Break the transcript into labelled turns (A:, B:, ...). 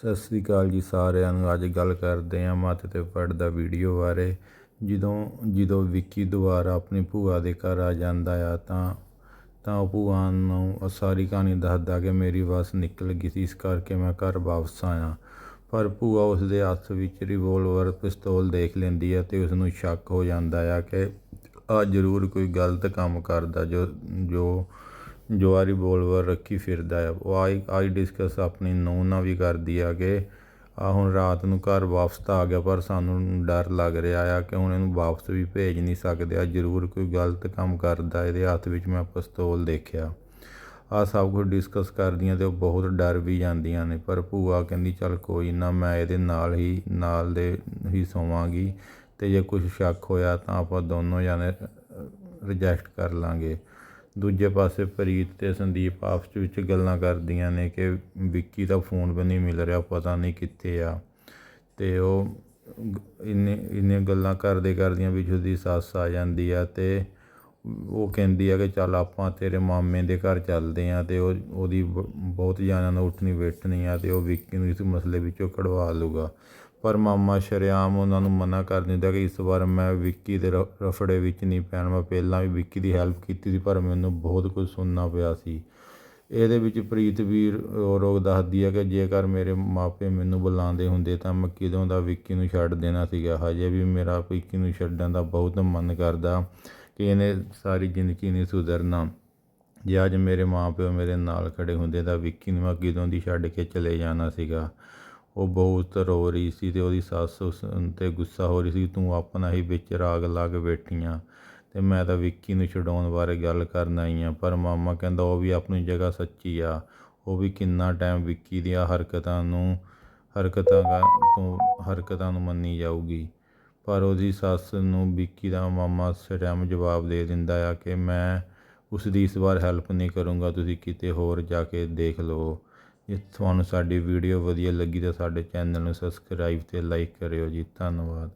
A: ਸਤਿ ਸ੍ਰੀ ਅਕਾਲ ਜੀ ਸਾਰਿਆਂ ਨੂੰ। ਅੱਜ ਗੱਲ ਕਰਦੇ ਹਾਂ ਮੱਤ ਤੇ ਪੜ ਦਾ ਵੀਡੀਓ ਬਾਰੇ। ਜਦੋਂ ਜਦੋਂ ਵਿੱਕੀ ਦੁਬਾਰਾ ਆਪਣੀ ਭੂਆ ਦੇ ਘਰ ਆ ਜਾਂਦਾ ਆ, ਤਾਂ ਤਾਂ ਉਹ ਭੂਆ ਨੂੰ ਉਹ ਸਾਰੀ ਕਹਾਣੀ ਦੱਸਦਾ ਕਿ ਮੇਰੀ ਬੱਸ ਨਿਕਲ ਗਈ ਸੀ, ਇਸ ਕਰਕੇ ਮੈਂ ਘਰ ਵਾਪਸ ਆਇਆ। ਪਰ ਭੂਆ ਉਸ ਦੇ ਹੱਥ ਵਿੱਚ ਰਿਵੋਲਵਰ ਪਿਸਤੌਲ ਦੇਖ ਲੈਂਦੀ ਹੈ ਤੇ ਉਸ ਨੂੰ ਸ਼ੱਕ ਹੋ ਜਾਂਦਾ ਆ ਕਿ ਆ ਜ਼ਰੂਰ ਕੋਈ ਗਲਤ ਕੰਮ ਕਰਦਾ ਜੋ ਜੋ ਜੋ ਆ ਰਿਵੋਲਵਰ ਰੱਖੀ ਫਿਰਦਾ ਆ। ਉਹ ਆਈ ਆਈ ਡਿਸਕਸ ਆਪਣੀ ਨੂੰਹ ਨਾਲ ਵੀ ਕਰਦੀ ਆ ਕਿ ਆ ਹੁਣ ਰਾਤ ਨੂੰ ਘਰ ਵਾਪਸ ਤਾਂ ਆ ਗਿਆ, ਪਰ ਸਾਨੂੰ ਡਰ ਲੱਗ ਰਿਹਾ ਆ ਕਿ ਹੁਣ ਇਹਨੂੰ ਵਾਪਸ ਵੀ ਭੇਜ ਨਹੀਂ ਸਕਦੇ। ਆ ਜ਼ਰੂਰ ਕੋਈ ਗਲਤ ਕੰਮ ਕਰਦਾ ਇਹਦੇ ਹੱਥ ਵਿੱਚ ਮੈਂ ਪਿਸਤੌਲ ਦੇਖਿਆ। ਆ ਸਭ ਕੁਝ ਡਿਸਕਸ ਕਰਦੀਆਂ ਤੇ ਉਹ ਬਹੁਤ ਡਰ ਵੀ ਜਾਂਦੀਆਂ ਨੇ, ਪਰ ਭੂਆ ਕਹਿੰਦੀ, ਚੱਲ ਕੋਈ ਨਾ, ਮੈਂ ਇਹਦੇ ਨਾਲ ਹੀ, ਨਾਲ ਦੇ ਹੀ ਸੋਵਾਂਗੀ ਤੇ ਜੇ ਕੁਝ ਸ਼ੱਕ ਹੋਇਆ ਤਾਂ ਆਪਾਂ ਦੋਨੋਂ ਜਾਨੇ ਰਿਜੈਕਟ ਕਰ ਲਾਂਗੇ। ਦੂਜੇ ਪਾਸੇ ਪ੍ਰੀਤ ਤੇ ਸੰਦੀਪ ਆਪਸ ਵਿੱਚ ਗੱਲਾਂ ਕਰਦੀਆਂ ਨੇ ਕਿ ਵਿੱਕੀ ਦਾ ਫੋਨ ਵੀ ਨਹੀਂ ਮਿਲ ਰਿਹਾ, ਪਤਾ ਨਹੀਂ ਕਿੱਥੇ ਆ। ਤੇ ਉਹ ਇੰਨੇ ਇੰਨੇ ਗੱਲਾਂ ਕਰਦੇ ਕਰਦੀਆਂ ਵਿੱਚ ਉਹਦੀ ਸੱਸ ਆ ਜਾਂਦੀ ਆ ਤੇ ਉਹ ਕਹਿੰਦੀ ਆ ਕਿ ਚੱਲ ਆਪਾਂ ਤੇਰੇ ਮਾਮੇ ਦੇ ਘਰ ਚੱਲਦੇ ਆ ਤੇ ਉਹ, ਉਹਦੀ ਬਹੁਤ ਜਾਨਾਂ ਨੂੰ ਉੱਠਣੀ ਬੈਠਣੀ ਆ ਤੇ ਉਹ ਵਿੱਕੀ ਨੂੰ ਇਸ ਮਸਲੇ ਵਿੱਚੋਂ ਕਢਵਾ ਲੂਗਾ ਪਰ ਮਾਮਾ ਸ਼ਰੇਆਮ ਉਹਨਾਂ ਨੂੰ ਮਨਾ ਕਰ ਦਿੰਦਾ ਕਿ ਇਸ ਵਾਰ ਮੈਂ ਵਿੱਕੀ ਦੇ ਰਫੜੇ ਵਿੱਚ ਨਹੀਂ ਪੈਣ, ਮੈਂ ਪਹਿਲਾਂ ਵੀ ਵਿੱਕੀ ਦੀ ਹੈਲਪ ਕੀਤੀ ਸੀ ਪਰ ਮੈਨੂੰ ਬਹੁਤ ਕੁਝ ਸੁਣਨਾ ਪਿਆ ਸੀ। ਇਹਦੇ ਵਿੱਚ ਪ੍ਰੀਤ ਵੀ ਰੋਗ ਦੱਸਦੀ ਹੈ ਕਿ ਜੇਕਰ ਮੇਰੇ ਮਾਪੇ ਮੈਨੂੰ ਬੁਲਾਉਂਦੇ ਹੁੰਦੇ ਤਾਂ ਮੈਂ ਕਿਦੋਂ ਦਾ ਵਿੱਕੀ ਨੂੰ ਛੱਡ ਦੇਣਾ ਸੀਗਾ। ਹਜੇ ਵੀ ਮੇਰਾ ਵਿੱਕੀ ਨੂੰ ਛੱਡਣ ਦਾ ਬਹੁਤ ਮਨ ਕਰਦਾ। ਕਿ ਇਹਨੇ ਸਾਰੀ ਜ਼ਿੰਦਗੀ ਨਹੀਂ ਸੁਧਰਨਾ। ਜੇ ਅੱਜ ਮੇਰੇ ਮਾਪੇ ਮੇਰੇ ਨਾਲ ਖੜੇ ਹੁੰਦੇ ਤਾਂ ਵਿੱਕੀ ਨੂੰ ਮੈਂ ਤੋਂ ਦੀ ਛੱਡ ਕੇ ਚਲੇ ਜਾਣਾ ਸੀਗਾ। ਉਹ ਬਹੁਤ ਰੋ ਰਹੀ ਸੀ ਤੇ ਉਹਦੀ ਸੱਸ ਉਸ 'ਤੇ ਗੁੱਸਾ ਹੋ ਰਹੀ ਸੀ ਤੂੰ ਆਪਣਾ ਹੀ ਵਿੱਚ ਰਾਗ ਲਾ ਕੇ ਬੈਠੀਆਂ। ਤੇ ਮੈਂ ਤਾਂ ਵਿੱਕੀ ਨੂੰ ਛਡਾਉਣ ਬਾਰੇ ਗੱਲ ਕਰਨ ਆਈ ਆ ਪਰ ਮਾਮਾ ਕਹਿੰਦਾ ਉਹ ਵੀ ਆਪਣੀ ਜਗ੍ਹਾ ਸੱਚੀ ਆ। ਉਹ ਵੀ ਕਿੰਨਾ ਟਾਈਮ ਵਿੱਕੀ ਦੀਆਂ ਹਰਕਤਾਂ ਨੂੰ, ਹਰਕਤਾਂ ਗਾ- ਤੋਂ ਹਰਕਤਾਂ ਨੂੰ ਮੰਨੀ ਜਾਊਗੀ। ਪਰ ਉਹਦੀ ਸੱਸ ਨੂੰ ਵਿੱਕੀ ਦਾ ਮਾਮਾ ਸਟੈਮ ਜਵਾਬ ਦੇ ਦਿੰਦਾ ਆ ਕਿ ਮੈਂ ਉਸ ਦੀ ਇਸ ਵਾਰ ਹੈਲਪ ਨਹੀਂ ਕਰੂੰਗਾ, ਤੁਸੀਂ ਕਿਤੇ ਹੋਰ ਜਾ ਕੇ ਦੇਖ ਲਓ। ਜੇ ਤੁਹਾਨੂੰ ਸਾਡੀ ਵੀਡੀਓ ਵਧੀਆ ਲੱਗੀ ਤਾਂ ਸਾਡੇ ਚੈਨਲ ਨੂੰ ਸਬਸਕ੍ਰਾਈਬ ਤੇ ਲਾਈਕ ਕਰਿਓ ਜੀ। ਧੰਨਵਾਦ।